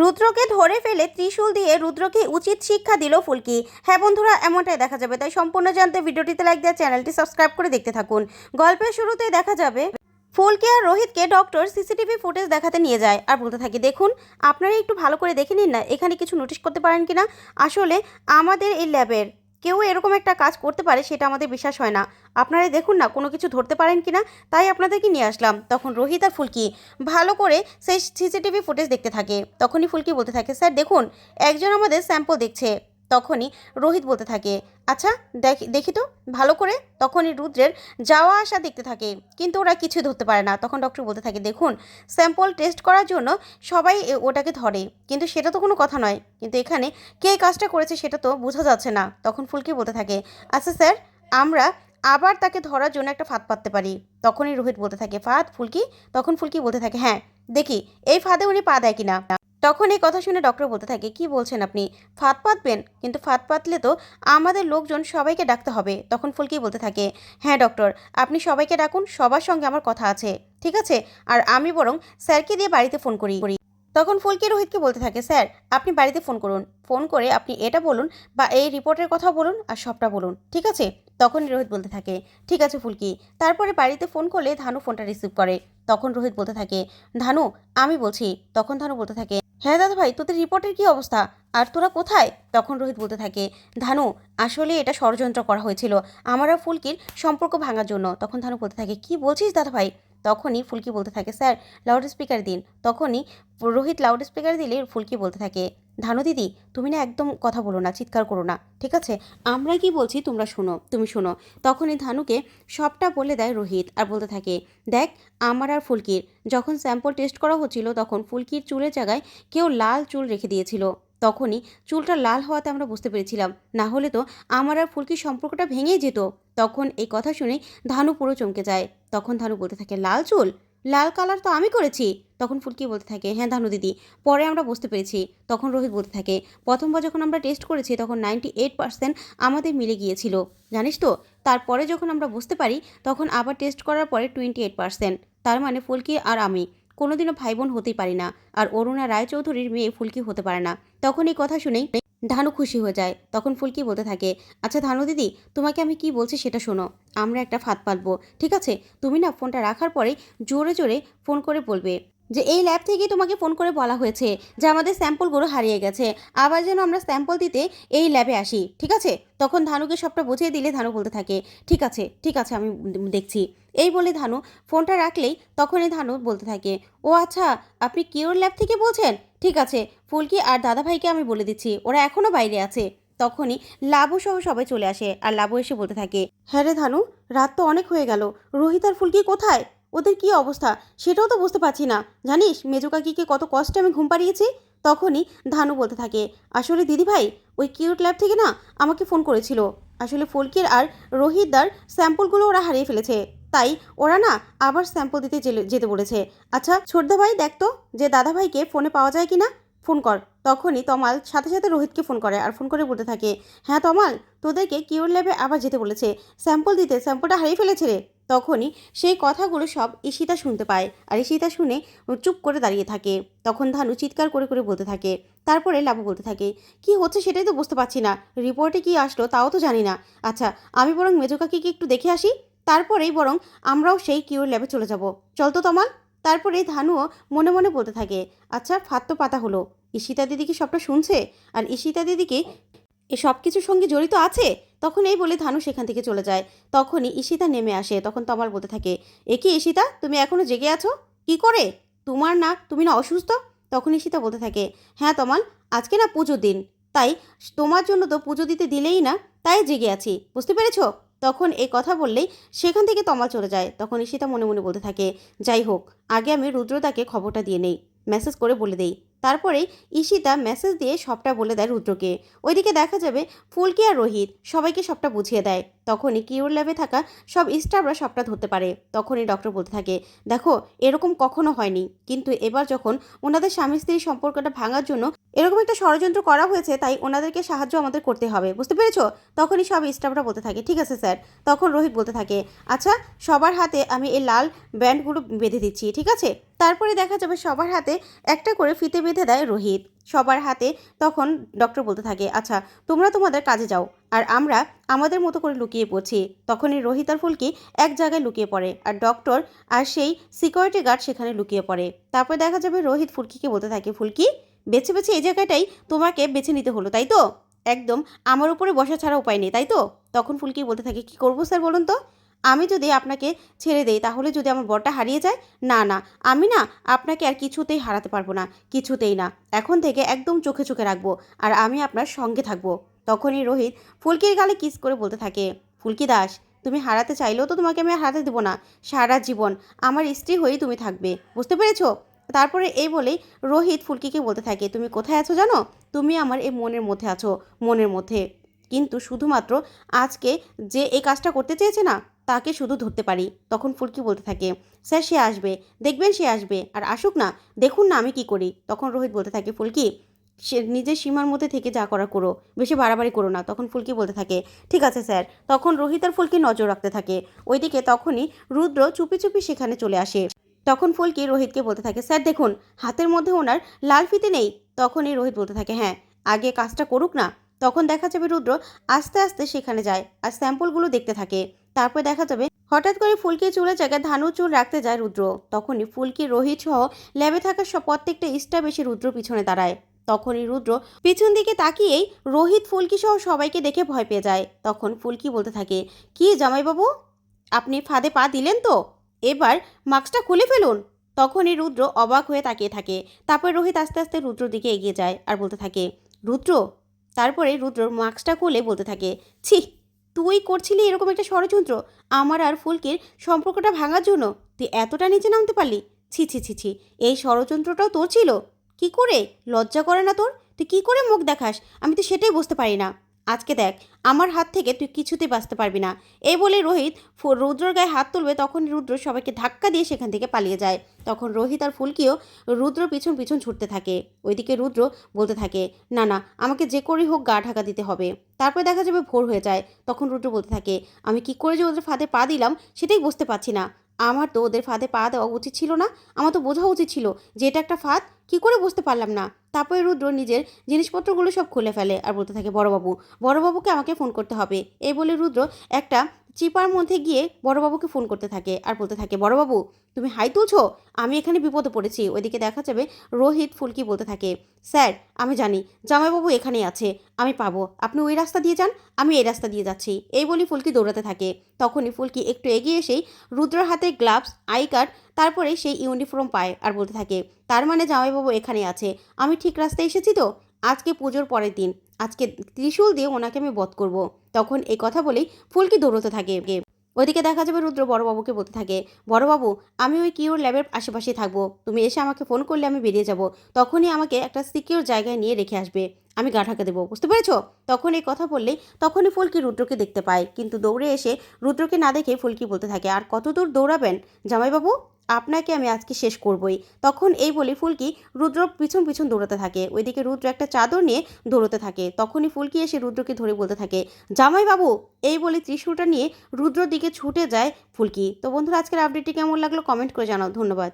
রুদ্রকে ধরে ফেলে ত্রিশূল দিয়ে রুদ্রকে উচিত শিক্ষা দিল ফুলকি। হ্যাঁ বন্ধুরা, এমনটাই দেখা যাবে। তাই সম্পূর্ণ জানতে ভিডিওটিতে লাইক দেওয়া চ্যানেলটি সাবস্ক্রাইব করে দেখতে থাকুন। গল্পের শুরুতেই দেখা যাবে, ফুলকি আর রোহিতকে ডক্টর সিসিটিভি ফুটেজ দেখাতে নিয়ে যায়। আর বলতে থাকি, দেখুন, আপনারা একটু ভালো করে দেখে নিন না, এখানে কিছু নোটিশ করতে পারেন কি না আসলে আমাদের এই ল্যাবের কেউ এরকম একটা কাজ করতে পারে, সেটা আমাদের বিশ্বাস হয় না। আপনারা দেখুন না কোনো কিছু ধরতে পারেন কি না তাই আপনাদেরকে নিয়ে আসলাম। তখন রোহিত আর ফুলকি ভালো করে সেই সিসিটিভি ফুটেজ দেখতে থাকে। তখনই ফুলকি বলতে থাকে, স্যার, দেখুন, একজন আমাদের স্যাম্পল দেখছে। তখনই রোহিত বলতে থাকে আচ্ছা দেখি দেখি তো, ভালো করে। তখনই রুদ্রের যাওয়া আসা দেখতে থাকে, কিন্তু ওরা কিছুই ধরতে পারে না। তখন ডক্টর বলতে থাকে, দেখুন, স্যাম্পল টেস্ট করার জন্য সবাই ওটাকে ধরে, কিন্তু সেটা তো কোনো কথা নয়। কিন্তু এখানে কে কাজটা করেছে সেটা তো বোঝা যাচ্ছে না। তখন ফুলকি বলতে থাকে আচ্ছা স্যার, আমরা আবার তাকে ধরার জন্য একটা ফাঁদ পাততে পারি। তখনই রোহিত বলতে থাকে, ফাঁদ, ফুলকি? তখন ফুলকি বলতে থাকে হ্যাঁ দেখি, এই ফাঁদে উনি পা দেয় কিনা? তখন এই কথা শুনে ডক্টর বলতে থাকে, কি বলছেন আপনি? ফাঁদ পাতবেন? কিন্তু ফাঁদ পাতলে তো আমাদের লোকজন সবাইকে ডাকতে হবে। তখন ফুলকি বলতে থাকে হ্যাঁ ডক্টর আপনি সবাইকে ডাকুন, সবার সঙ্গে আমার কথা আছে, ঠিক আছে? আর আমি বরং স্যারকে দিয়ে বাড়িতে ফোন করি। তখন ফুলকি রোহিতকে বলতে থাকে, স্যার, আপনি বাড়িতে ফোন করুন। ফোন করে আপনি এটা বলুন বা এই রিপোর্টের কথা বলুন আর সবটা বলুন, ঠিক আছে? তখনই রোহিত বলতে থাকে, ঠিক আছে ফুলকি। তারপরে বাড়িতে ফোন করলে ধানু ফোনটা রিসিভ করে। তখন রোহিত বলতে থাকে, ধানু, আমি বলছি। তখন ধানু বলতে থাকে হ্যাঁ দাদা ভাই তোদের রিপোর্টের কি অবস্থা? আর তোরা কোথায়? তখন রোহিত বলতে থাকে, ধানু, আসলে এটা ষড়যন্ত্র করা হয়েছিল। আমারা ফুলকির সম্পর্ক ভাঙার জন্য। তখন ধানু বলতে থাকে, কি বলছিস দাদা ভাই তখনই ফুলকি বলতে থাকে, স্যার লাউড স্পিকার দিন। তখনই রোহিত লাউড স্পিকার দিলে ফুলকি বলতে থাকে, ধানু দিদি, তুমি না একদম কথা বলো না, চিৎকার করো না, ঠিক আছে? আমরা কি বলছি তোমরা শোনো, তুমি শোনো। তখনই ধানুকে সবটা বলে দেয় রোহিত আর বলতে থাকে, দেখ, আমার আর ফুলকির, যখন স্যাম্পল টেস্ট করা হচ্ছিল, তখন ফুলকির চুলের জায়গায় কেউ লাল চুল রেখে দিয়েছিল। তখনই চুলটা লাল হওয়াতে আমরা বুঝতে পেরেছিলাম, না হলে তো আমার আর ফুলকির সম্পর্কটা ভেঙেই যেত। তখন এই কথা শুনে ধানু পুরো চমকে যায়। তখন ধানু বলতে থাকে, লাল চুল? লাল কালার তো আমি করেছি। তখন ফুলকি বলতে থাকে হ্যাঁ ধানু দিদি, পরে আমরা বুঝতে পেরেছি। তখন রোহিত বলতে থাকে, প্রথমবার যখন আমরা টেস্ট করেছি তখন নাইনটি এইট পার্সেন্ট আমাদের মিলে গিয়েছিল। জানিস তো, তারপরে যখন আমরা বুঝতে পারি তখন আবার টেস্ট করার পরে টোয়েন্টি এইট পার্সেন্ট। তার মানে ফুলকি আর আমি। কোনোদিনও ভাই বোন হতেই পারি না। আর অরুণা রায়চৌধুরীর মেয়ে ফুলকি হতে পারে না। তখন এই কথা শুনেই ধানু খুশি হয়ে যায়। তখন ফুলকি বলতে থাকে আচ্ছা ধানু দিদি, তোমাকে আমি কি বলছি সেটা শোনো। আমরা একটা ফাঁদ পাতবো ঠিক আছে? তুমি না ফোনটা রাখার পরে জোরে জোরে ফোন করে বলবে। যে এই ল্যাব থেকে তোমাকে ফোন করে বলা হয়েছে যে আমাদের স্যাম্পলগুলো হারিয়ে গেছে। আবার যেন আমরা স্যাম্পল দিতে এই ল্যাবে আসি, ঠিক আছে? তখন ধানুকে সবটা বুঝিয়ে দিলে ধানু বলতে থাকে, ঠিক আছে ঠিক আছে, আমি দেখছি। এই বলে ধানু ফোনটা রাখলেই তখনই ধানু বলতে থাকে, ও আচ্ছা আপনি কিওর ল্যাব থেকে বলছেন? ঠিক আছে, ফুলকি আর দাদাভাইকে আমি বলে দিচ্ছি, ওরা এখনও বাইরে আছে। তখনই লাবু সহ সবাই চলে আসে, আর লাবু এসে বলতে থাকে হ্যাঁ রে ধানু, রাত তো অনেক হয়ে গেল, রোহিত আর ফুলকি কোথায়? ওদের কি অবস্থা? সেটাও তো বুঝতে পারছি না। জানিস, মেজু কাকিকে কত কষ্টে আমি ঘুম পাড়িয়েছি? তখনই ধানু বলতে থাকে, আসলে দিদিভাই, ওই কিউট ল্যাব থেকে না আমাকে ফোন করেছিল। আসলে ফুলকির আর রোহিতদার স্যাম্পলগুলো ওরা হারিয়ে ফেলেছে। তাই ওরা না আবার স্যাম্পল দিতে যেতে বলেছে। আচ্ছা ছোটদা ভাই দেখ তো যে দাদা ভাইকে ফোনে পাওয়া যায় কি না ফোন কর। তখনই তমাল সাথে সাথে রোহিতকে ফোন করে আর ফোন করে বলতে থাকে হ্যাঁ তমাল, তোদেরকে কিউর ল্যাবে আবার যেতে বলেছে। স্যাম্পল দিতে, স্যাম্পলটা হারিয়ে ফেলেছে রে। তখনই সেই কথাগুলো সব ঈশিতা শুনতে পায় আর ঈশিতা শুনে চুপ করে দাঁড়িয়ে থাকে। তখন ধানু চিৎকার করে করে বলতে থাকে। তারপরে লাবু বলতে থাকে, কি হচ্ছে সেটাই তো বুঝতে পারছি না। রিপোর্টে কি আসলো তাও তো জানি না। আচ্ছা আমি বরং মেজুকাকিকে একটু দেখে আসি। তারপরেই বরং আমরাও সেই কিউর ল্যাবে চলে যাব। চল তো তমাল। তারপরে ধানুও মনে মনে বলতে থাকে আচ্ছা ফাত তো পাতা হলো। ঈশিতা দিদি কি সবটা শুনছে? আর ঈশিতা দিদিকে এ সব কিছুর সঙ্গে জড়িত আছে? তখন এই বলে ধানু সেখান থেকে চলে যায়। তখনই ঈশিতা নেমে আসে। তখন তমাল বলতে থাকে, এ কি ঈশিতা, তুমি এখনও জেগে আছো? কি করে? তোমার না তুমি না অসুস্থ? তখন ঈশিতা বলতে থাকে হ্যাঁ তমাল, আজকে না পুজোর দিন। তাই তোমার জন্য তো পুজো দিতে দিলেই না, তাই জেগে আছি। বুঝতে পেরেছ? তখন এই কথা বললেই সেখান থেকে তমাল চলে যায়। তখন ঈশিতা মনে মনে বলতে থাকে, যাই হোক, আগে আমি রুদ্রদাকে খবরটা দিয়ে নেই। মেসেজ করে বলে দেই। তারপরেই ঈশিতা মেসেজ দিয়ে সবটা বলে দেয় রুদ্রকে। ওইদিকে দেখা যাবে ফুলকি আর রোহিত সবাইকে সবটা বুঝিয়ে দেয়। তখনই কিউর ল্যাবে থাকা সব স্টাফরা সবটা ধরতে পারে। তখনই ডক্টর বলতে থাকে, দেখো, এরকম কখনো হয়নি। কিন্তু এবার যখন ওনাদের স্বামী স্ত্রীর সম্পর্কটা ভাঙার জন্য এরকম একটা ষড়যন্ত্র করা হয়েছে, তাই ওনাদেরকে সাহায্য আমাদের করতে হবে। বুঝতে পেরেছ? তখনই সব স্টাফরা বলতে থাকে, ঠিক আছে স্যার তখন রোহিত বলতে থাকে আচ্ছা সবার হাতে আমি এই লাল ব্যান্ডগুলো বেঁধে দিচ্ছি, ঠিক আছে? তারপরে দেখা যাবে সবার হাতে একটা করে ফিতে বেঁধে দেয় রোহিত। সবার হাতে তখন ডক্টর বলতে থাকে আচ্ছা তোমরা তোমাদের কাজে যাও, আর আমরা আমাদের মতো করে লুকিয়ে পড়ছি। তখনই রোহিত আর ফুলকি এক জায়গায় লুকিয়ে পড়ে, আর ডক্টর আর সেই সিকিউরিটি গার্ড সেখানে লুকিয়ে পড়ে। তারপর দেখা যাবে রোহিত ফুলকিকে বলতে থাকে, ফুলকি, বেছে বেছে এই জায়গাটাই তোমাকে বেছে নিতে হলো, তাই তো? একদম, আমার উপরে বসা ছাড়া উপায় নেই, তাই তো? তখন ফুলকি বলতে থাকে, কি করব স্যার বলুন তো? আমি যদি আপনাকে ছেড়ে দেই, তাহলে যদি আমার বরটা হারিয়ে যায়? না না। আমি না আপনাকে আর কিছুতেই হারাতে পারব না। কিছুতেই না। এখন থেকে একদম চোখে চোখে রাখব আর আমি আপনার সঙ্গে থাকব। তখনই রোহিত ফুলকির গালে কিস করে বলতে থাকে, ফুলকি দাস, তুমি হারাতে চাইলেও তো তোমাকে আমি হারাতে দেবো না। সারা জীবন আমার স্ত্রী হয়েই তুমি থাকবে। বুঝতে পেরেছ? তারপরে এই বলেই রোহিত ফুলকিকে বলতে থাকে, তুমি কোথায় আছো জানো? তুমি আমার এই মনের মধ্যে আছো, মনের মধ্যে। কিন্তু শুধুমাত্র আজকে যে এই কাজটা করতে চেয়েছে না তাকে শুধু ধরতে পারি। তখন ফুলকি বলতে থাকে, স্যার, সে আসবে। দেখবেন সে আসবে। আর আসুক না, দেখুন না আমি কি করি। তখন রোহিত বলতে থাকে ফুলকি সে নিজের সীমার মধ্যে থেকে যা করা করো। বেশি বাড়াবাড়ি করো না। তখন ফুলকি বলতে থাকে, ঠিক আছে, স্যার। তখন রোহিত আর ফুলকি নজর রাখতে থাকে। ওইদিকে তখনই রুদ্র চুপি চুপি সেখানে চলে আসে। তখন ফুলকি রোহিতকে বলতে থাকে, স্যার, দেখুন, হাতের মধ্যে ওনার লাল ফিতে নেই। তখনই রোহিত বলতে থাকে হ্যাঁ আগে কাজটা করুক না। তখন দেখা যাবে রুদ্র আস্তে আস্তে সেখানে যায় আর স্যাম্পলগুলো দেখতে থাকে। তারপর দেখা যাবে, হঠাৎ করে ফুলকি চুলের জায়গায় ধানু চুল রাখতে যায় রুদ্র। তখনই ফুলকি, রোহিত সহ ল্যাবে থাকা সব প্রত্যেকটা স্টাফ এসে রুদ্র পিছনে দাঁড়ায়। তখনই রুদ্র পিছন দিকে তাকিয়েই রোহিত ফুলকি সহ সবাইকে দেখে ভয় পেয়ে যায়। তখন ফুলকি বলতে থাকে, কি জামাইবাবু, আপনি ফাঁদে পা দিলেন তো? এবার মাস্কটা খুলে ফেলুন। তখনই রুদ্র অবাক হয়ে তাকিয়ে থাকে। তারপর রোহিত আস্তে আস্তে রুদ্রর দিকে এগিয়ে যায় আর বলতে থাকে, রুদ্র? তারপরে রুদ্র মাস্কটা খুলে বলতে থাকে, ছি তুই করছিলি এরকম একটা ষড়যন্ত্র? আমার আর ফুলকির সম্পর্কটা ভাঙার জন্য তুই এতটা নিচে নামতে পারলি? ছি ছি ছি ছি, এই ষড়যন্ত্রটাও তোর ছিল? কি করে? লজ্জা করে না তোর? তুই কি করে মুখ দেখাস? আমি তো সেটাই বুঝতে পারি না। আজকে দেখ, আমার হাত থেকে তুই কিছুতেই বাঁচতে পারবি না। এই বলে রোহিত রুদ্রর গায়ে হাত তুলবে, তখন রুদ্র সবাইকে ধাক্কা দিয়ে সেখান থেকে পালিয়ে যায়। তখন রোহিত আর ফুলকিও রুদ্র পিছন পিছন ছুটতে থাকে। ওইদিকে রুদ্র বলতে থাকে, না না, আমাকে যে করেই হোক গা ঢাকা দিতে হবে। তারপরে দেখা যাবে ভোর হয়ে যায়। তখন রুদ্র বলতে থাকে, আমি কি করে যে ওদের ফাঁদে পা দিলাম, সেটাই বুঝতে পারছি না। আমার তো ওদের ফাঁদে পা দেওয়া উচিত ছিল না। আমার তো বোঝা উচিত ছিল যে এটা একটা ফাঁদ কি করে বুঝতে পারলাম না? তারপরে রুদ্র নিজের জিনিসপত্রগুলো সব খুলে ফেলে আর বলতে থাকে, বড়বাবু, বড়বাবুকে আমাকে ফোন করতে হবে। এই বলে রুদ্র একটা চিপার মধ্যে গিয়ে বড়বাবুকে ফোন করতে থাকে আর বলতে থাকে, বড়বাবু, তুমি হাই তুলছো? আমি এখানে বিপদে পড়েছি। ওইদিকে দেখা যাবে রোহিত ফুলকি বলতে থাকে, স্যার, আমি জানি, জামাইবাবু এখানেই আছে, আমি পাবো। আপনি ওই রাস্তা দিয়ে যান, আমি এই রাস্তা দিয়ে যাচ্ছি। এই বলি ফুলকি দৌড়াতে থাকে। তখনই ফুলকি একটু এগিয়ে এসেই রুদ্রর হাতে গ্লাভস আই কার্ড তারপরে সেই ইউনিফর্ম পায় আর বলতে থাকে তার মানে জামাইবাবু এখানে আছে। আমি ঠিক রাস্তায় এসেছি তো? আজকে পুজোর পরের দিন। আজকে ত্রিশূল দিয়ে ওনাকে আমি বধ করব। তখন এই কথা বলেই ফুলকি দৌড়তে থাকে। ওইদিকে দেখা যাবে রুদ্র বড়বাবুকে বলতে থাকে, বড়বাবু, আমি ওই কিওর ল্যাবের আশেপাশে থাকব। তুমি এসে আমাকে ফোন করলে আমি বেরিয়ে যাব। তখনই আমাকে একটা সিকিউর জায়গায় নিয়ে রেখে আসবে। আমি গা ঢাকা দেবো। বুঝতে পেরেছ? তখন এই কথা বললেই তখনই ফুলকি রুদ্রকে দেখতে পায়। কিন্তু দৌড়ে এসে রুদ্রকে না দেখে ফুলকি বলতে থাকে? আর কত দূর দৌড়াবেন জামাইবাবু? আপনাকে আমি আজকে শেষ করবই। তখন এই বলে ফুলকি রুদ্র পিছন পিছন দৌড়াতে থাকে। ওইদিকে রুদ্র একটা চাদর নিয়ে দৌড়তে থাকে। তখনই ফুলকি এসে রুদ্রকে ধরে বলতে থাকে জামাই বাবু এই বলে ত্রিশূলটা নিয়ে রুদ্রর দিকে ছুটে যায় ফুলকি। তো বন্ধুরা, আজকের আপডেটটি কেমন লাগল? কমেন্ট করে জানাও। ধন্যবাদ।